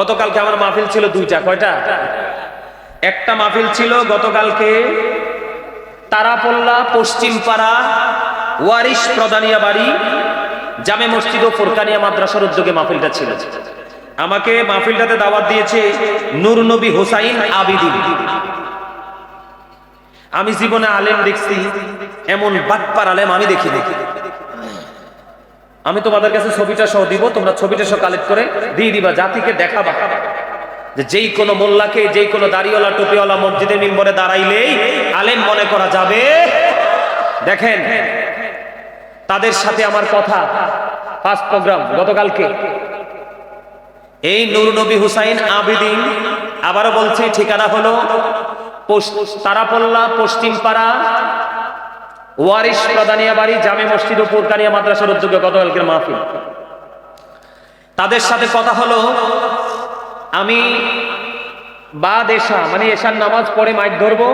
গতকালকে আমার মাহফিল ছিল দুইটা, কয়টা? একটা মাহফিল ছিল গতকালকে তারাপল্লা পশ্চিমপাড়া ওয়ারিশ প্রদানিয়া বাড়ি, জামে মসজিদ ও ফোরকানিয়া মাদ্রাসার উদ্যোগে মাহফিলটা ছিল। আমাকে মাহফিলটাতে দাওয়াত দিয়েছে নূর নবী হোসাইন আবিদিন আমি জীবনে আলেম দেখছি, এমন বাটপার আলেম আমি দেখি দেখি আমি তোমাদের কাছে ছবিটা সহ দিব, তোমরা ছবিটা সহ কালেক্ট করে দিয়ে দিবা, জাতিকে দেখাবা। যে যেই কোনো মোল্লাকে, যেই কোনো দাড়িওয়ালা, টুপিওয়ালা মসজিদে মিম্বরে দাঁড়াইলেই আলেম মনে করা যাবে। দেখেন, তাদের সাথে আমার কথা। ফার্স্ট প্রোগ্রাম গতকালকে। এই নূর নবী হুসাইন আবিদিন আবারও বলছি, ঠিকানা হলো তারাপল্লা, পশ্চিমপাড়া ওয়ারিশ প্রদানিয়া বাড়ি, জামে মসজিদ ও পুরকানিয়া মাদ্রাসার উদ্যোগে গতকালকের মাহফিল। তাদের সাথে কথা হলো, আমি বা দেশা মানে এশার নামাজ পড়ে মাইক ধরবো,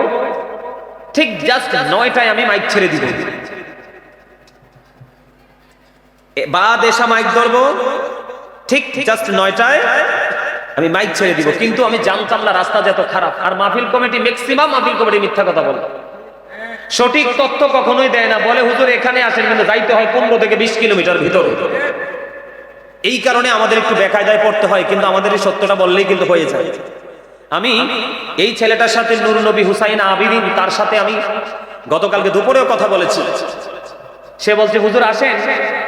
ঠিক জাস্ট নয়টায় আমি মাইক ছেড়ে দিব। বা দেশা মাইক ধরবো, ঠিক জাস্ট নয়টায় আমি মাইক ছেড়ে দিব। কিন্তু আমি জানতাম না রাস্তা যে এত খারাপ। আর মাহফিল কমিটি ম্যাক্সিমাম মাহফিল কমিটি মিথ্যা কথা বলে। সঠিক তথ্য কখনোই দেয় না। বলে, হুজুর, এখানে আসেন, কিন্তু যাইতে হয় পনেরো থেকে বিশ কিলোমিটার ভিতরে। এই কারণে আমাদের একটু বেকায়দায় পড়তে হয়, কিন্তু আমাদের এই সত্যটা বললেই কিন্তু হয়ে যায়। আমি এই ছেলেটার সাথে নূর নবী হুসাইন আবিদিন, তার সাথে আমি গতকালকে দুপুরেও কথা বলেছি। সে বলছে, হুজুর, আসেন।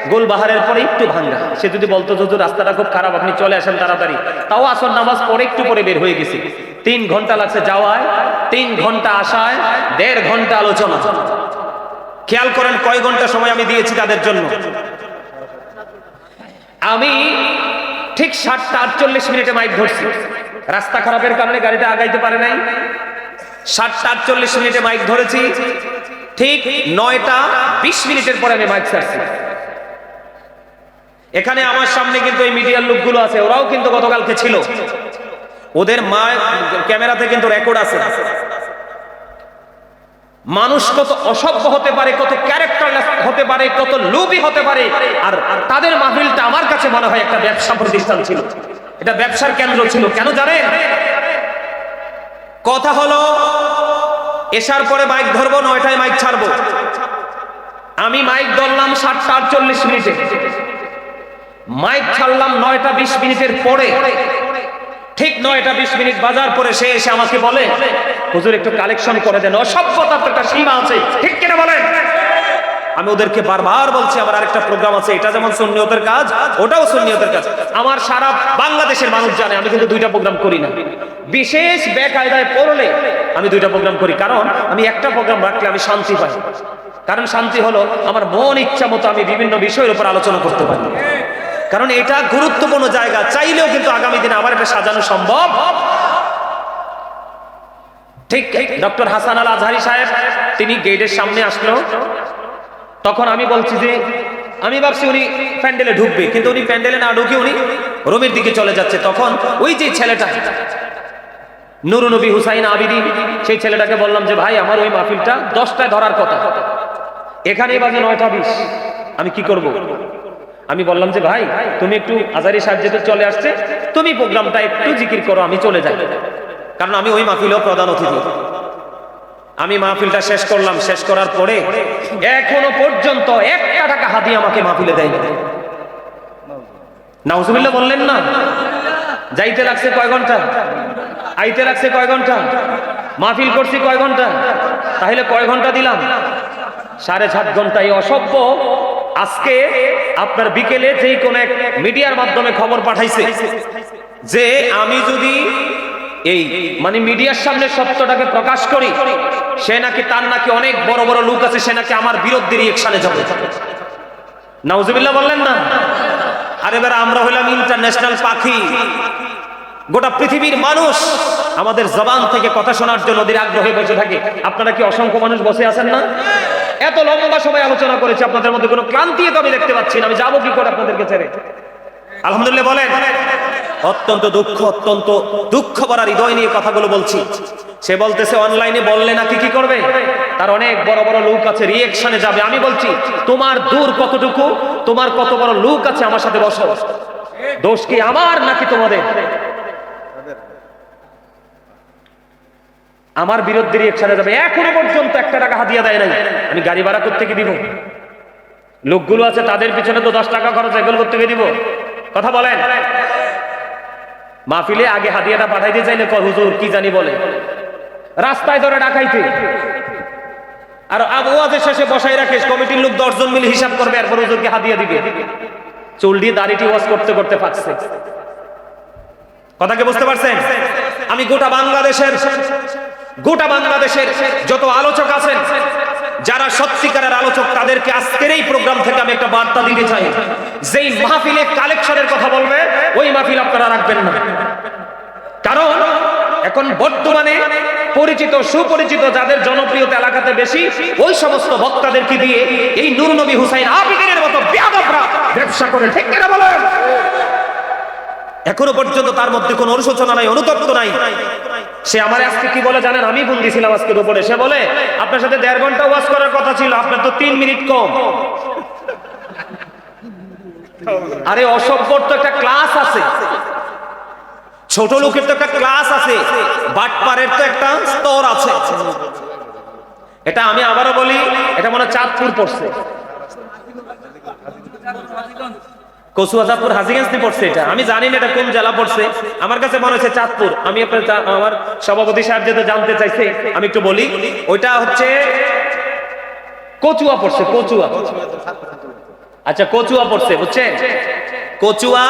গোলবাহারের পরে একটু ভাঙ্গা সে যদি বলতো, হুজুর, রাস্তাটা খুব খারাপ, আপনি চলে আসেন তাড়াতাড়ি। তাও আসর নামাজ পরে একটু পরে বের হয়ে গেছি। তিন ঘণ্টা লাগছে যাওয়ায়। তিন ঘণ্টা আসায় দেড় ঘণ্টা আলোচনা। খেয়াল করেন কয় ঘণ্টা সময় আমি দিয়েছি তাদের জন্য। আমি ঠিক সাতটা আটচল্লিশ মিনিটে মাইক ধরছি। রাস্তা খারাপের কারণে গাড়িটা আগাইতে পারে নাই। সাতটা আটচল্লিশ মিনিটে মাইক ধরেছি। ঠিক নয়টা বিশ মিনিটের পরে আমি মাইক ছাড়ছি। এখানে আমার সামনে কিন্তু এই মিডিয়ার লোকগুলো আছে, ওরাও কিন্তু গতকালকে ছিল। ওদের মা ক্যামেরাতে কিন্তু রেকর্ড আছে। মানুষ কত অসভ্য হতে পারে, কত ক্যারেক্টারলেস হতে পারে, কত লোভী হতে পারে, আর তাদের মাহফিলটা আমার কাছে মনে হয় একটা ব্যবসা প্রতিষ্ঠান ছিল। এটা ব্যবসার কেন্দ্র ছিল, কেন জানেন? কথা হলো, এসার পরে মাইক ধরবো, নয়টায় মাইক ছাড়বো। আমি মাইক ধরলাম সাতটা আটচল্লিশ মিনিটে। মাইক ছাড়লাম নয়টা বিশ মিনিটের পরে। ঠিক নয়টা বিশ মিনিট বাজার পরে সে এসে আমাকে বলে হুজুর, একটু কালেকশন করে দেন। অসভ্যতার তো একটা সীমা আছে। ঠিক কিনা বলেন? আমি ওদেরকে বারবার বলছি, আমার আরেকটা প্রোগ্রাম আছে। এটা যেমন সুন্নিয়তের কাজ, ওটাও সুন্নিয়তের কাজ। আমার সারা বাংলাদেশের মানুষ জানে, আমি কিন্তু দুইটা প্রোগ্রাম করি না। বিশেষ বেকায়দায় পড়লে আমি দুইটা প্রোগ্রাম করি। কারণ আমি একটা প্রোগ্রাম রাখলে আমি শান্তি পাই। কারণ শান্তি হলো আমার মন ইচ্ছা মতো আমি বিভিন্ন বিষয়ের উপর আলোচনা করতে পারি। কারণ এটা গুরুত্বপূর্ণ জায়গা। চাইলেও কিন্তু আগামী দিনে আবার এটা সাজানো সম্ভব ঠিক ডক্টর হাসান আল আজহারি সাহেব, তিনি গেটের সামনে আসলো। তখন আমি বলছি যে, আমি ভাবছি উনি প্যান্ডেলে ঢুকবে, কিন্তু উনি প্যান্ডেলে না ঢুকে উনি রুমের দিকে চলে যাচ্ছে। তখন ওই যে ছেলেটা, নুরু নবী হুসাইন আবিদি, সেই ছেলেটাকে বললাম যে, ভাই, আমার ওই মাহফিলটা দশটায় ধরার কথা। এখানেই বাজে নয়টা বিশ। আমি কি করব? আমি বললাম যে, ভাই, তুমি একটু আজারি সাহেব যেহেতু চলে আসছে। তুমি প্রোগ্রামটা একটু জিকির করো, আমি চলে যাই। কারণ আমি ওই মাহফিলেও প্রধান অতিথি। আমি মাহফিলটা শেষ করলাম, শেষ করার পরে এখনও পর্যন্ত একটা টাকা হাতি আমাকে মাহফিলে দেয়নি। নাউজুবিল্লাহ বললেন না, যাইতে লাগছে কয় ঘণ্টা? আইতে লাগছে কয় ঘণ্টা? মাহফিল করছি কয় ঘণ্টা? তাহলে কয় ঘণ্টা দিলাম? সাড়ে সাত ঘণ্টা এই অসভ্য। আজকে আপনার বিকেলে যেই কোন এক মিডিয়ার মাধ্যমে খবর পাঠাইছে যে আমি যদি এই মানে মিডিয়ার সামনে সত্যটাকে প্রকাশ করি, সে নাকি তার নাকি অনেক বড় বড় লোক আছে, সে নাকি আমার বিরুদ্ধে রিয়েকশনে যাবে। নাউজুবিল্লাহ বললেন না? আর এবার আমরা হইলাম ইন্টারন্যাশনাল পাখি। গোটা পৃথিবীর মানুষ আমাদের জবান থেকে কথা শোনার জন্য ওদের আগ্রহে বসে থাকে। আপনারা কি অসংখ্য মানুষ বসে আছেন না? এত লম্বা সময় আলোচনা করেছে, আপনাদের মধ্যে কোনো ক্লান্তি তো আমি দেখতে পাচ্ছি না। আমি যাব কি করে আপনাদেরকে ছেড়ে? আলহামদুলিল্লাহ বলেন। অত্যন্ত দুঃখ অত্যন্ত দুঃখ ভরা হৃদয় নিয়ে কথাগুলো বলছি। সে বলতেছে, অনলাইনে বললে নাকি কি করবে? তার অনেক বড় বড় লোক আছে রিয়েকশনে যাবে। আমি বলছি, তোমার দূর কতটুকু? তোমার কত বড় লোক আছে আমার সাথে বসো। দোষ কি আমার নাকি তোমাদের? আমার বিরুদ্ধে রিয়েকশনে যাবে। এখনও পর্যন্ত একটা টাকা হাতিয়া দেয় নাই। আমি গাড়ি ভাড়া করতে কি দিব? লোকগুলো আছে, তাদের পিছনে তো দশ টাকা খরচ এগুলো করতে দিব? কথা বলেন। মাহফিলে আগে হাদিয়াটা পাঠাইতে চাইলে কয়, হুজুর, কি জানি বলে? রাস্তায় ধরে ডাকাইতে। আর আবু ওয়াজের শেষে বসাই রাখিস কমিটির লোক দশজন মিলে হিসাব করবে, এরপর হুজুরকে হাদিয়া দিবে। চুল দিয়ে দাড়িটি ওয়াশ করতে করতে পাকছে কথাকে বুঝতে পারছেন? আমি গোটা বাংলাদেশের গোটা বাংলাদেশের যত আলোচক আছেন যারা সত্যিকারের আলোচক, তাদেরকে আজকের এই প্রোগ্রাম থেকে আমি একটা বার্তা দিতে চাই। যেই মাহফিলে কালেকশনের কথা বলবে, ওই মাহফিল আপনারা রাখবেন না। কারণ এখন বর্তমানে পরিচিত, সুপরিচিত, যাদের জনপ্রিয়তা এলাকাতে বেশি, ওই সমস্ত বক্তাদেরকে দিয়ে এই নূর নবী হুসাইন আবিদিনের মতো ব্যবসা করে। ঠিক কিনা বলেন? এখনও পর্যন্ত তার মধ্যে কোনো অনুশোচনা নাই, অনুতপ্ত নাই। সে আমার আজকে কি বলে জানেন? আমি ফোন দিছিলাম আজকের উপরে। সে বলে, আপনার সাথে দেড় ঘণ্টা ওয়াজ করার কথা ছিল, আপনার তো তিন মিনিট কম। আরে, অসভ্যর তো একটা ক্লাস আছে। ছোট লোকের তো একটা ক্লাস আছে। বাটপারের তো একটা স্তর আছে। এটা আমি আবারও বলি, এটা মনে চাঁদপুর পড়ছে। কচুয়াজাপুর হাজিগঞ্জ দিয়ে পড়ছে এটা। আমি জানি না এটা কোন জেলা পড়ছে। আমার কাছে মনে হচ্ছে চাঁদপুর। আমি আপনার আমার সভাপতি সাহেব যেটা জানতে চাইছে, আমি একটু বলি। ওইটা হচ্ছে কচুয়া পড়ছে, কচুয়া। আচ্ছা কচুয়া পড়ছে, বুঝছেন? কচুয়া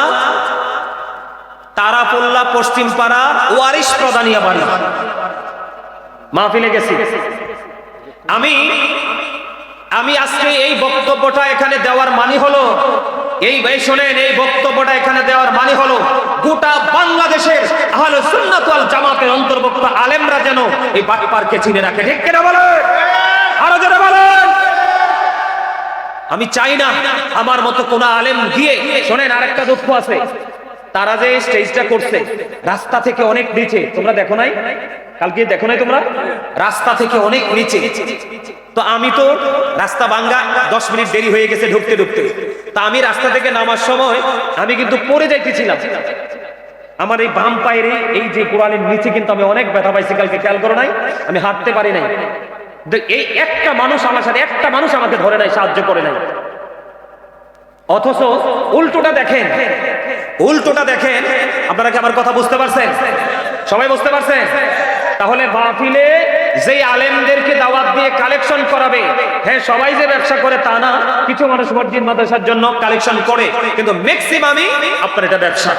তারাপোল্লা পশ্চিম পাড়া ওয়ারিশ প্রদানিয়া বাড়ি মাহফিলে গেছি। আমি আমি আজকে এই বক্তব্যটা এখানে দেওয়ার মানে হলো এই ভাই শোনেন, এই বক্তব্যটা এখানে দেওয়ার মানে হলো গোটা বাংলাদেশের আহলে সুন্নাত ওয়াল জামাতের অন্তর্ভুক্ত আলেমরা যেন এই বাটি পার্কে চিনে রাখে। ঠিক কিনা বলেন? আরও জোরে বলেন। আমি চাই না আমার মতো কোন আলেম গিয়ে, শোনেন, আরেকটা দুঃখ আছে। তারা যে স্টেজটা করছে, রাস্তা থেকে অনেক নিচে, তোমরা দেখো নাই? কালকে দেখো নাই তোমরা? রাস্তা থেকে অনেক নিচে। তো আমি তো রাস্তা ভাঙ্গা দশ মিনিট দেরি হয়ে গেছে ঢুকতে ঢুকতে। তা আমি রাস্তা থেকে নামার সময় আমি কিন্তু পড়ে যাইতেছিলাম। আমার এই বাম পায়ের এই- যে কোরআনের নিচে কিন্তু আমি অনেক ব্যথা পাইছি, কালকে খেয়াল করো নাই? আমি হাঁটতে পারি নাই। এই একটা মানুষ আমার সাথে একটা মানুষ আমাকে ধরে নাই, সাহায্য করে নাই। অথচ উল্টোটা দেখেন। উল্টোটা দেখেন। আপনারা কি আমার কথা বুঝতে পারছেন? সবাই বুঝতে পারছেন? তাহলে মাহফিলে যেই আলেমদেরকে দাওয়াত দিয়ে কালেকশন করাবে হ্যাঁ সবাই যে ব্যবসা করে তা না, কিছু মানুষ মসজিদ মাদ্রাসার জন্য কালেকশন করে, কিন্তু ম্যাক্সিমামই আপনার এটা ব্যবসা।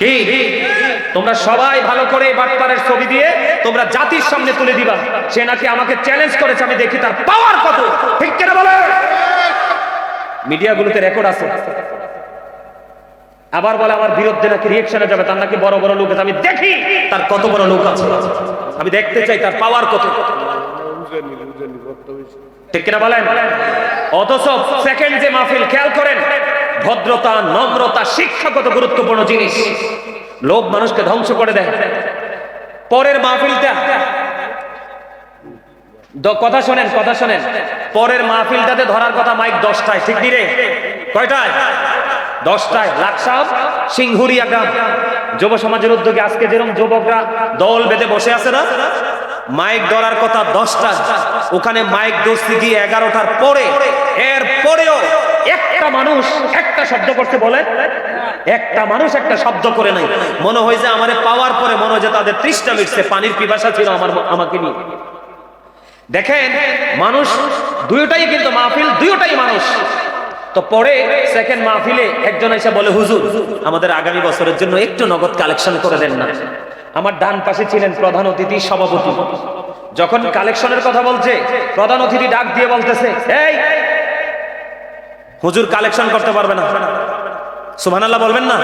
কি? তোমরা সবাই ভালো করে বাটপারের ছবি দিয়ে তোমরা জাতির সামনে তুলে দিবা। সে নাকি আমাকে চ্যালেঞ্জ করেছে, আমি দেখি তার পাওয়ার কত। ঠিক কেনা বলে? মিডিয়াগুলোতে রেকর্ড আছে। আবার বলে, আমার বিরুদ্ধে নাকি রিয়েকশনে যাবে, তার নাকি বড় বড় লোক আছে, আমি দেখি তার কত বড় লোক আছে। আমি দেখতে চাই তার পাওয়ার কত। ঠিক কিনা বলেন? অথচ সেকেন্ড যে মাহফিল, খেয়াল করেন, ভদ্রতা, নম্রতা, শিক্ষা কত গুরুত্বপূর্ণ জিনিস। লোভ মানুষকে ধ্বংস করে দেয়। পরের মাহফিলটা কথা শোনেন কথা শোনেন। পরের মাহফিলটাতে ধরার কথা মাইক দশটায়, ঠিক নি রে? কয়টায়? দশটায় লাকসাব সিংহুরিয়া গ্রাম। যুব সমাজের উদ্যোগে আজকে যেরকম যুবকরা দল বেঁধে বসে আছে না, মাইক ধরার কথা দশটা ওখানে মাইক দোষী গিয়ে এগারোটার পরে এর পরেও একটা মানুষ একটা শব্দ করতে বলে, একটা মানুষ একটা শব্দ করে নাই। মনে হয় যে আমারে পাওয়ার পরে মনে হয় যে তাদের তৃষ্ণা মিটছে, পানির পিপাসা ছিল আমার আমাকে নিয়ে। দেখেন, মানুষ দুইটাই কিন্তু মাহফিল, দুইটাই মানুষ। তো পরে সেকেন্ড মাহফিলে একজন এসে বলে, হুজুর, আমাদের আগামী বছরের জন্য একটু নগদ কালেকশন করে দেন না। আমার ডান পাশে ছিলেন প্রধান অতিথি সভাপতি। যখন কালেকশনের কথা বলছে, প্রধান অতিথি ডাক দিয়ে বলতেছে, এই, হুজুর কালেকশন করতে পারবে না। সুবহানাল্লাহ বলবেন না?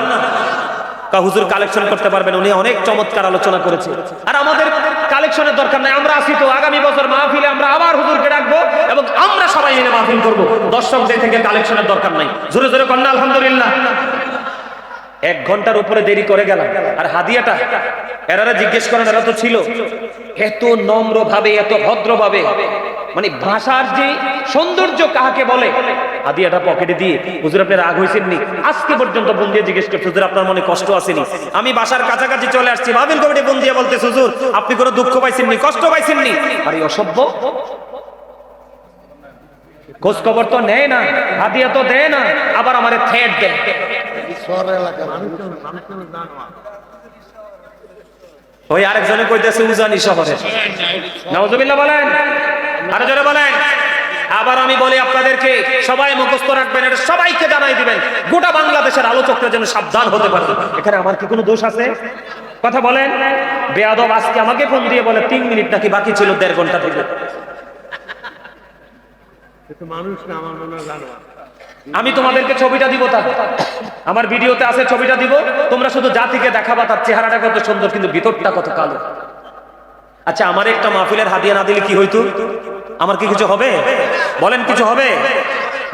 হুজুর কালেকশন করতে পারবেন, উনি অনেক চমৎকার আলোচনা করেছে। আর আমাদের কালেকশনের দরকার নাই, আমরা আসি তো, আগামী বছর মাহফিলে আমরা আবার হুজুরকে ডাকবো এবং আমরা সবাই মিলে মাহফিল করব। দর্শকদের থেকে কালেকশনের দরকার নাই। জোরে জোরে কন্যা, আলহামদুলিল্লাহ। এক ঘণ্টার উপরে দেরি করে গেলাম। আর হাদিয়াটা, এরারা জিজ্ঞেস করেন, এরা তো ছিল। এত নম্র ভাবে এত ভদ্র ভাবে মানে ভাষার যে সৌন্দর্য কাহাকে বলে, হাদিয়াটা পকেটে দিয়ে, হুজুর, আপনি রাগ হয়েছেন নি আজকে পর্যন্ত বোন দিয়ে জিজ্ঞেস করছে, হুজুর, আপনার মনে কষ্ট আসেনি? আমি বাসার কাছাকাছি চলে আসছি মাহফিল কমিটি বোন দিয়ে বলতে হুজুর, আপনি কোনো দুঃখ পাইছেননি, কষ্ট পাইছেননি? আর, এই অসভ্য। খোঁজ খবর তো নেয় না, হাদিয়া তো দেয় না, আবার আমারে থ্রেট দেয়। শহর এলাকার ওই আরেকজনে কইতেছে উজানি শহরে। নওজুবিল্লাহ বলেন আরও জোরে বলেন। আবার আমি বলি আপনাদেরকে সবাই মুখস্থ রাখবেন এটা সবাইকে জানাই দিবেন গোটা বাংলাদেশের আলোচকরা যেন সাবধান হতে পারে। এখানে আমার কি কোনো দোষ আছে? কথা বলেন বেয়াদব আজকে আমাকে ফোন দিয়ে বলে তিন মিনিট নাকি বাকি ছিল দেড় ঘণ্টা থেকে মানুষ না আমার মনে হয় আমি তোমাদেরকে ছবিটা দিব তা আমার ভিডিওতে আছে ছবিটা দিব। তোমরা শুধু জাতিকে দেখাবা, তার চেহারাটা কত সুন্দর, কিন্তু ভিতরটা কত কালো। আচ্ছা আমার একটা মাহফিলের হাদিয়া না দিলে কি হইতো? আমার কি কিছু হবে? বলেন, কিছু হবে?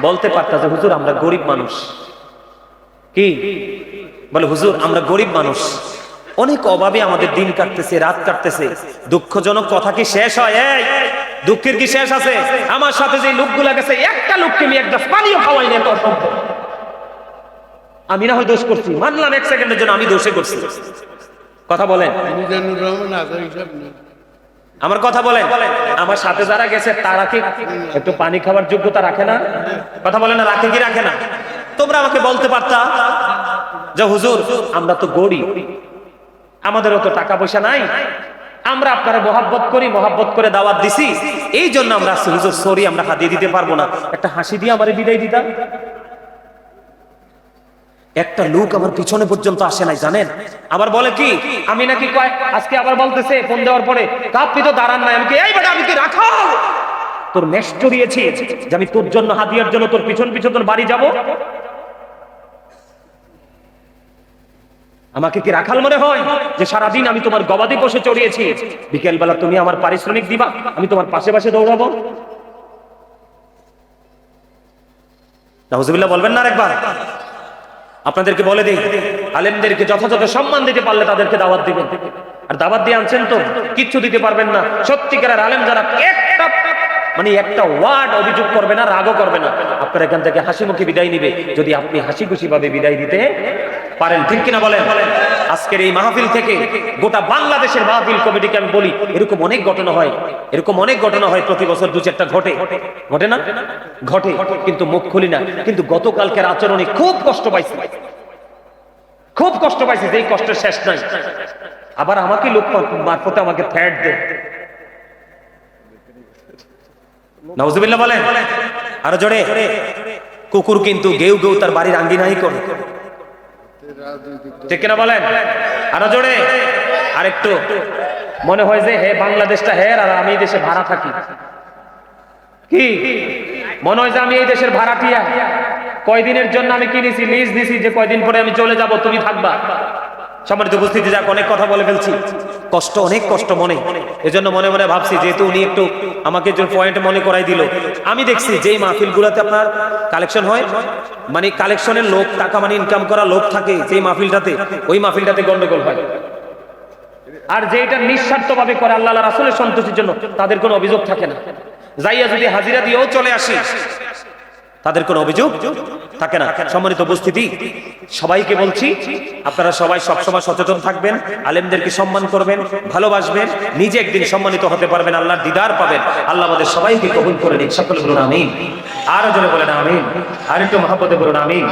বলতে পারতা যে, হুজুর, আমরা গরিব মানুষ। কি? বলে, হুজুর, আমরা গরিব মানুষ। অনেক অভাবে আমাদের দিন কাটতেছে, রাত কাটতেছে। দুঃখজনক কথা কি শেষ হয়? এই দুঃখের কি শেষ আছে? আমার সাথে যে লোকগুলা গেছে একটা লোককে আমি এক গ্লাস পানিও খাওয়াই না এত অসম্ভব আমি না হয় দোষ করছি মানলাম এক সেকেন্ডের জন্য আমি দোষে করছি। কথা বলেন। নেই আমার কথা বলেন। আমার সাথে যারা গেছে তারা কি একটু পানি খাওয়ার যোগ্যতা রাখে না? কথা বলে না রাখে কি রাখে না? তোমরা আমাকে বলতে পারতা? যে হুজুর আমরা তো গরিব। আমাদেরও তো টাকা পয়সা নাই। আমরা আপনারা মহাব্বত করি, মহাব্বত করে দাওয়াত দিছি। এই জন্য আমরা হুজুর সরি আমরা হাতিয়ে দিতে পারব না। একটা হাসি দিয়ে আমারে বিদায় দিতাম একটা লোক আমার পিছনে পর্যন্ত আসে নাই, জানেন? আবার বলে কি, আমি নাকি কয়, আজকে আবার বলতেছে, ফোন দেওয়ার পরে আপনি তো দাঁড়ান নাই। আমি এই বেটা, আমি কি রাখো? তোর মেষ যে আমি তোর জন্য হাতিয়ার জন্য তোর পিছন পিছন তোর বাড়ি যাব? আমাকে কি রাখাল মনে হয় যে সারাদিন আমি তোমার গবাদি পশু চড়িয়েছি? বিকেল বেলা তুমি আমার পারিশ্রমিক দিবা, আমি তোমার পাশে পাশে দৌড়াবো। নাহুজুবিল্লাহ বলবেন না আরেকবার। আপনাদেরকে বলে দিই, আলেমদেরকে যথাযথ সম্মান দিতে পারলে তাদেরকে দাওয়াত দিবেন। আর দাওয়াত দিয়ে আনছেন তো, কিচ্ছু দিতে পারবেন না। সত্যিকারের আলেম যারা একটা মানে একটা ওয়ার্ড অভিযোগ করবে না, রাগও করবে না। আপনার এখান থেকে হাসি মুখে বিদায় নিবে। যদি আপনি হাসি খুশি ভাবে বিদায় দিতে পারেন, ঠিক কিনা বলেন? আজকের এই মাহফিল থেকে গোটা বাংলাদেশের মাহফিল কমিটিকে আমি বলি, এরকম অনেক ঘটনা হয়, এরকম অনেক ঘটনা হয় প্রতি বছর দু চারটা ঘটে। ঘটে না? ঘটে, কিন্তু মুখ খুলি না। কিন্তু গতকালকের আচরণে খুব কষ্ট পাইছি। খুব কষ্ট পাইছি যে কষ্টের শেষ নাই আবার আমাকে লোক মারফতে আমাকে ফ্যাট দেয়। নওজুবিল্লাহ বলেন, আরও জোরে। কুকুর কিন্তু গেউ গেউ তার বাড়ির আঙ্গিনাই করে। ঠিক কিনা বলেন? আরও জোরে? আরেকটু। মনে হয় যে হে বাংলাদেশটা হের আর আমি দেশে ভাড়া থাকি। কি? মনে হয় যে আমি এই দেশের ভাড়াটিয়া কয়দিনের জন্য আমি কিনেছি, লিজ দিছি যে কয়দিন পরে আমি চলে যাব, তুমি থাকবা। সম্মানিত উপস্থিতি, যাক, অনেক কথা বলে ফেলছি। কষ্ট, অনেক কষ্ট মনে। এজন্য মনে মনে ভাবছি, যেহেতু উনি একটু আমাকে যে পয়েন্ট মনে করাই দিল, আমি দেখছি যেই মাহফিলগুলোতে আপনার কালেকশন হয় মানে কালেকশনের লোক টাকা মানে ইনকাম করা লোক থাকে যেই মাহফিলটাতে, ওই মাহফিলটাতে গন্ডগোল হয়। আর যে এটা নিঃস্বার্থ ভাবে করে আল্লাহ রাসুলের সন্তোষের জন্য, তাদের কোনো অভিযোগ থাকে না। যাইয়া যদি হাজিরা দিয়েও চলে আসি তাদের কোনো অভিযোগ থাকে না। সম্মানিত উপস্থিতি, সবাইকে বলছি, আপনারা সবাই সবসময় সচেতন থাকবেন আলেমদেরকে সম্মান করবেন, ভালোবাসবেন, নিজে একদিন সম্মানিত হতে পারবেন, আল্লাহর দিদার পাবেন, আল্লাহ আমাদের সবাইকে কবুল করে নিন, সকলে বলুন আমিন। আরও জনে বলেন আমিন আর একটু মহাপতে বলুন আমিন।